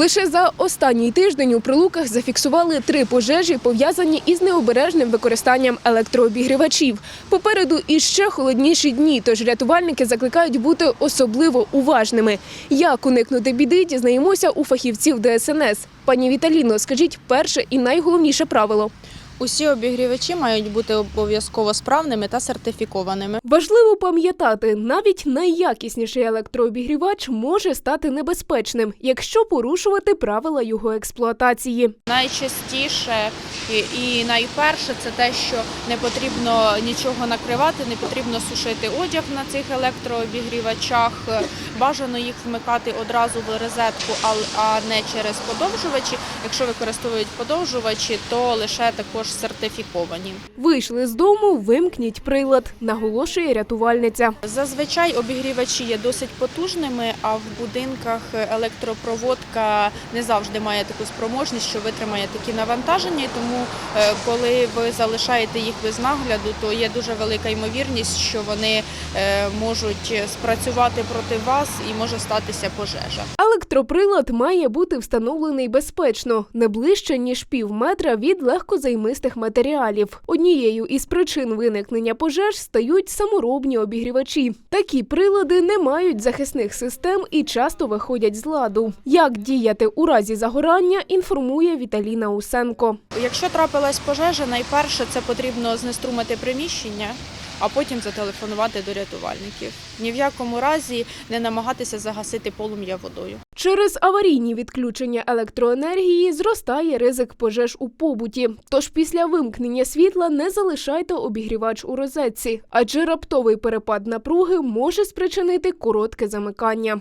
Лише за останній тиждень у прилуках зафіксували три пожежі, пов'язані із необережним використанням електрообігрівачів. Попереду іще холодніші дні, тож рятувальники закликають бути особливо уважними. Як уникнути біди, дізнаємося у фахівців ДСНС. Пані Віталіно, скажіть перше і найголовніше правило. Усі обігрівачі мають бути обов'язково справними та сертифікованими. Важливо пам'ятати, навіть найякісніший електрообігрівач може стати небезпечним, якщо порушувати правила його експлуатації. Найчастіше і, найперше це те, що не потрібно нічого накривати, не потрібно сушити одяг на цих електрообігрівачах. Бажано їх вмикати одразу в розетку, а, а не через подовжувачі. Якщо використовують подовжувачі, то лише також сертифіковані. Вийшли з дому, вимкніть прилад, наголошує рятувальниця. Зазвичай обігрівачі є досить потужними, а в будинках електропроводка не завжди має таку спроможність, що витримає такі навантаження. Тому, е, коли ви залишаєте їх без нагляду, то є дуже велика ймовірність, що вони е, можуть спрацювати проти вас і може статися пожежа. Електроприлад має бути встановлений безпечно, не ближче ніж пів метра від легкозаймистих матеріалів. Однією із причин виникнення пожеж стають саморобні обігрівачі. Такі прилади не мають захисних систем і часто виходять з ладу. Як діяти у разі загорання, інформує Віталіна Усенко. Якщо трапилась пожежа, найперше це потрібно знеструмити приміщення. А потім зателефонувати до рятувальників. Ні в якому разі не намагатися загасити полум'я водою. Через аварійні відключення електроенергії зростає ризик пожеж у побуті. Тож після вимкнення світла не залишайте обігрівач у розетці, адже раптовий перепад напруги може спричинити коротке замикання.